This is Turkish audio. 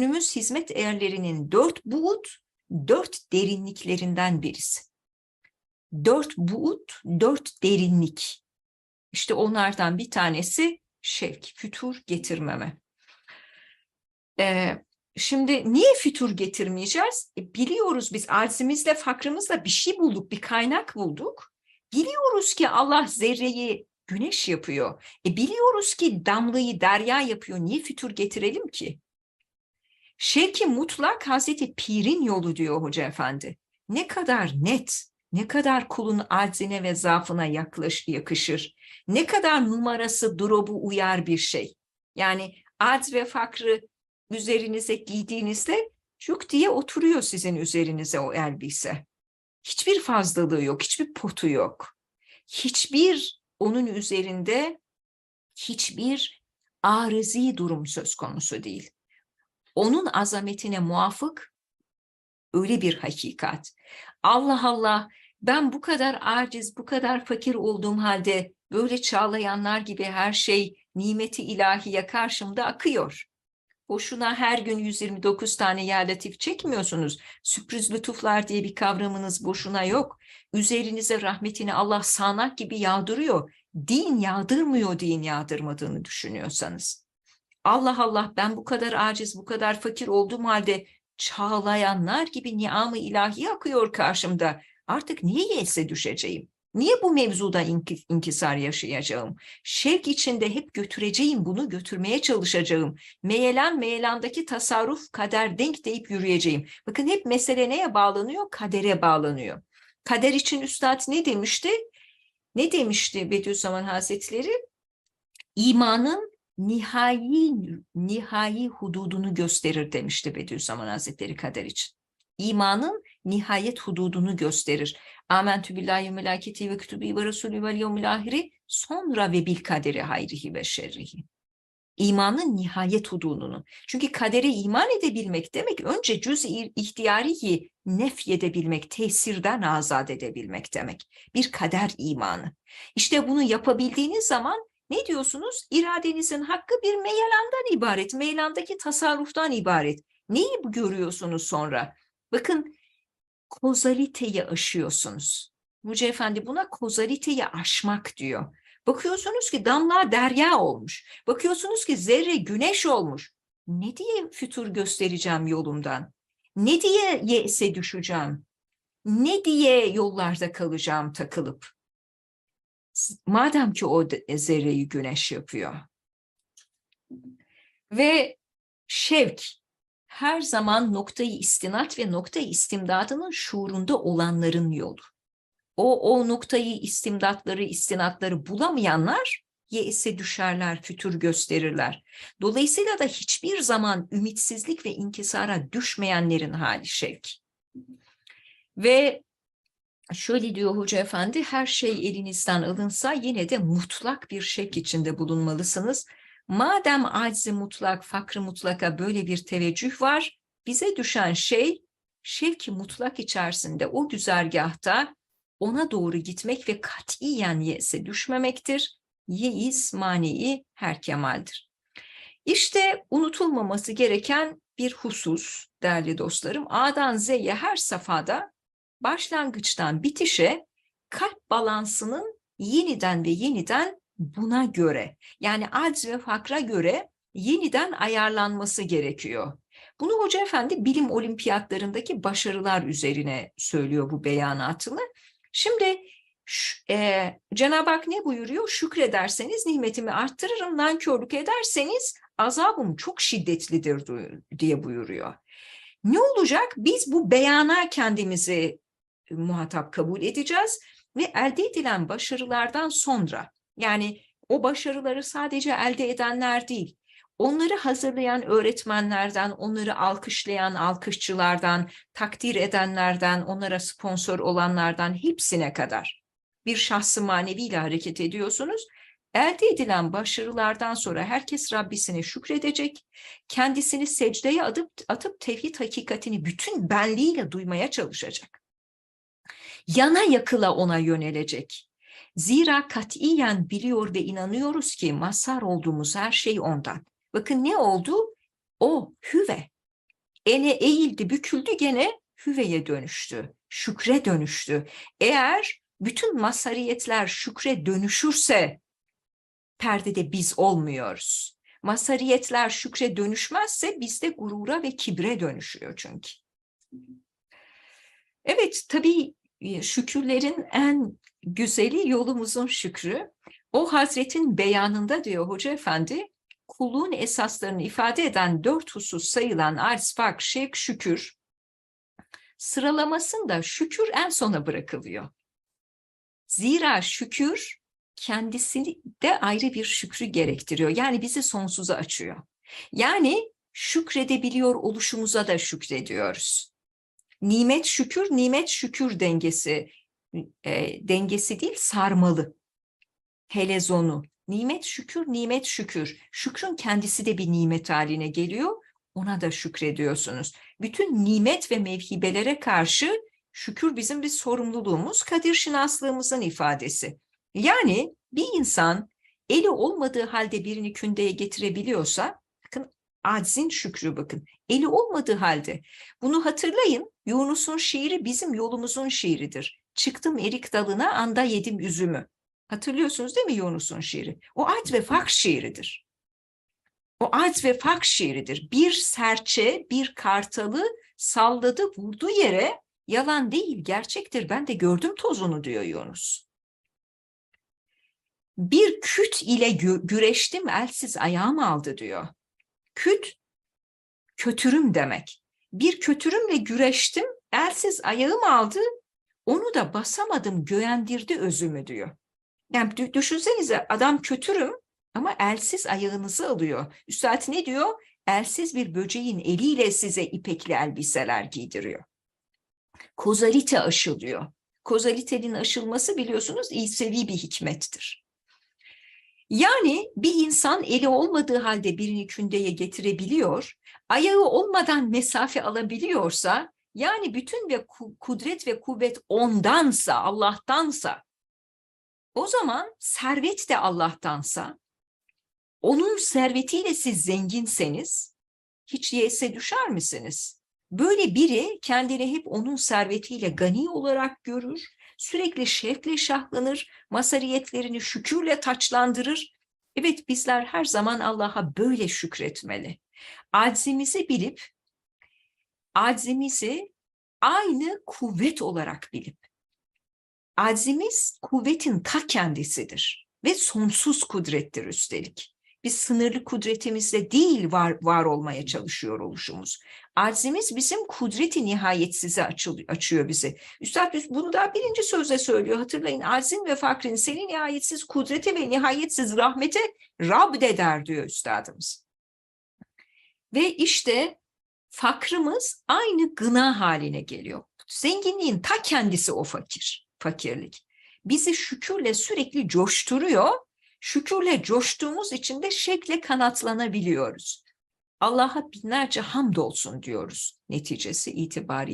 Günümüz hizmet erlerinin dört buğut, dört derinliklerinden birisi. Dört buğut, dört derinlik. İşte onlardan bir tanesi şevk, fütur getirmeme. Ee, şimdi niye fütur getirmeyeceğiz? E, biliyoruz biz aczimizle, fakrımızla bir şey bulduk, bir kaynak bulduk. Biliyoruz ki Allah zerreyi güneş yapıyor. E, biliyoruz ki damlayı derya yapıyor. Niye fütur getirelim ki? Şevki mutlak Hazreti Pir'in yolu diyor Hoca Efendi. Ne kadar net, ne kadar kulun aczine ve zaafına yaklaş, yakışır. Ne kadar numarası drobu uyar bir şey. Yani acz ve fakrı üzerinize giydiğinizde cuk diye oturuyor sizin üzerinize o elbise. Hiçbir fazlalığı yok, hiçbir potu yok. Hiçbir onun üzerinde hiçbir arızi durum söz konusu değil. Onun azametine muafık öyle bir hakikat. Allah Allah ben bu kadar aciz, bu kadar fakir olduğum halde böyle çağlayanlar gibi her şey nimeti ilahiye karşımda akıyor. Boşuna her gün 129 tane ya çekmiyorsunuz. Sürpriz lütuflar diye bir kavramınız boşuna yok. Üzerinize rahmetini Allah sağanak gibi yağdırıyor. Din yağdırmıyor din yağdırmadığını düşünüyorsanız. Allah Allah ben bu kadar aciz, bu kadar fakir olduğum halde çağlayanlar gibi niamı ilahi akıyor karşımda. Artık niye yelse düşeceğim? Niye bu mevzuda inki, inkisar yaşayacağım? Şevk içinde hep götüreceğim bunu, götürmeye çalışacağım. Meyelan meyelandaki tasarruf kader denk deyip yürüyeceğim. Bakın hep mesele neye bağlanıyor? Kadere bağlanıyor. Kader için üstad ne demişti? Ne demişti Bediüzzaman Hazretleri? İmanın nihai nihai hududunu gösterir demişti Bediüzzaman Hazretleri kader için. İmanın nihayet hududunu gösterir. Amentü billahi ve melaketi ve kütübü ve resulü vel yevmil ahiri sonra ve bil kaderi hayrihi ve şerrihi. İmanın nihayet hududunu. Çünkü kadere iman edebilmek demek önce cüz-i ihtiyariyi nefyedebilmek, tesirden azat edebilmek demek. Bir kader imanı. İşte bunu yapabildiğiniz zaman ne diyorsunuz? İradenizin hakkı bir meyelandan ibaret, meyelandaki tasarruftan ibaret. Neyi görüyorsunuz sonra? Bakın kozaliteyi aşıyorsunuz. Hoca Efendi buna kozaliteyi aşmak diyor. Bakıyorsunuz ki damla derya olmuş. Bakıyorsunuz ki zerre güneş olmuş. Ne diye fütur göstereceğim yolumdan? Ne diye yese düşeceğim? Ne diye yollarda kalacağım takılıp? Madem ki o zerreyi güneş yapıyor. Ve şevk her zaman noktayı istinat ve noktayı istimdadının şuurunda olanların yolu. O, o noktayı istimdatları, istinatları bulamayanlar yese düşerler, fütür gösterirler. Dolayısıyla da hiçbir zaman ümitsizlik ve inkisara düşmeyenlerin hali şevk. Ve şöyle diyor Hoca Efendi, her şey elinizden alınsa yine de mutlak bir şevk içinde bulunmalısınız. Madem aczi mutlak, fakrı mutlaka böyle bir teveccüh var, bize düşen şey şevki mutlak içerisinde o güzergahta ona doğru gitmek ve katiyen yese düşmemektir. Yeis maneyi her kemaldir. İşte unutulmaması gereken bir husus değerli dostlarım. A'dan Z'ye her safhada başlangıçtan bitişe kalp balansının yeniden ve yeniden buna göre yani acz ve fakra göre yeniden ayarlanması gerekiyor. Bunu Hoca Efendi bilim olimpiyatlarındaki başarılar üzerine söylüyor bu beyanatını. Şimdi e, Cenab-ı Hak ne buyuruyor? Şükrederseniz nimetimi arttırırım, nankörlük ederseniz azabım çok şiddetlidir diye buyuruyor. Ne olacak? Biz bu beyana kendimizi muhatap kabul edeceğiz ve elde edilen başarılardan sonra yani o başarıları sadece elde edenler değil, onları hazırlayan öğretmenlerden, onları alkışlayan alkışçılardan, takdir edenlerden, onlara sponsor olanlardan hepsine kadar bir şahsı maneviyle hareket ediyorsunuz. Elde edilen başarılardan sonra herkes Rabbisine şükredecek, kendisini secdeye atıp, atıp tevhid hakikatini bütün benliğiyle duymaya çalışacak. Yana yakıla ona yönelecek. Zira katiyen biliyor ve inanıyoruz ki mazhar olduğumuz her şey ondan. Bakın ne oldu? O hüve. ene eğildi, büküldü gene hüveye dönüştü, şükre dönüştü. Eğer bütün masariyetler şükre dönüşürse perdede biz olmuyoruz. Masariyetler şükre dönüşmezse bizde gurura ve kibre dönüşüyor çünkü. Evet, tabii şükürlerin en güzeli yolumuzun şükrü. O Hazretin beyanında diyor Hoca Efendi, kulluğun esaslarını ifade eden dört husus sayılan arz, fak, şevk, şükür sıralamasında şükür en sona bırakılıyor. Zira şükür kendisini de ayrı bir şükrü gerektiriyor. Yani bizi sonsuza açıyor. Yani şükredebiliyor oluşumuza da şükrediyoruz. Nimet şükür, nimet şükür dengesi e, dengesi değil sarmalı. Helezonu. Nimet şükür, nimet şükür. Şükrün kendisi de bir nimet haline geliyor. Ona da şükrediyorsunuz. Bütün nimet ve mevhibelere karşı şükür bizim bir sorumluluğumuz, kadir şinaslığımızın ifadesi. Yani bir insan eli olmadığı halde birini kündeye getirebiliyorsa, aczin şükrü bakın, eli olmadığı halde. Bunu hatırlayın, Yunus'un şiiri bizim yolumuzun şiiridir. Çıktım erik dalına, anda yedim üzümü. Hatırlıyorsunuz değil mi Yunus'un şiiri? O art ve fak şiiridir. O art ve fak şiiridir. Bir serçe, bir kartalı salladı, vurdu yere. Yalan değil, gerçektir. Ben de gördüm tozunu diyor Yunus. Bir küt ile gü güreştim, elsiz ayağım aldı diyor. Küt, kötürüm demek. Bir kötürümle güreştim, elsiz ayağım aldı, onu da basamadım, göğendirdi özümü diyor. Yani düşünsenize adam kötürüm ama elsiz ayağınızı alıyor. Üstad ne diyor? Elsiz bir böceğin eliyle size ipekli elbiseler giydiriyor. Kozalite aşılıyor. Kozalitenin aşılması biliyorsunuz İsevi bir hikmettir. Yani bir insan eli olmadığı halde birini kündeye getirebiliyor, ayağı olmadan mesafe alabiliyorsa, yani bütün ve kudret ve kuvvet ondansa, Allah'tansa, o zaman servet de Allah'tansa, onun servetiyle siz zenginseniz, hiç yese düşer misiniz? Böyle biri kendini hep onun servetiyle gani olarak görür, sürekli şevkle şahlanır, masariyetlerini şükürle taçlandırır. Evet bizler her zaman Allah'a böyle şükretmeli. Aczimizi bilip, aczimizi aynı kuvvet olarak bilip, aczimiz kuvvetin ta kendisidir ve sonsuz kudrettir üstelik. Biz sınırlı kudretimizle değil var, var olmaya çalışıyor oluşumuz. Aczimiz bizim kudreti nihayetsize açılıyor, açıyor bizi. Üstad bunu da birinci sözde söylüyor. Hatırlayın aczin ve fakrin seni nihayetsiz kudrete ve nihayetsiz rahmete Rab eder diyor üstadımız. Ve işte fakrımız aynı gına haline geliyor. Zenginliğin ta kendisi o fakir, fakirlik. Bizi şükürle sürekli coşturuyor Şükürle coştuğumuz için de şekle kanatlanabiliyoruz. Allah'a binlerce hamdolsun diyoruz neticesi itibariyle.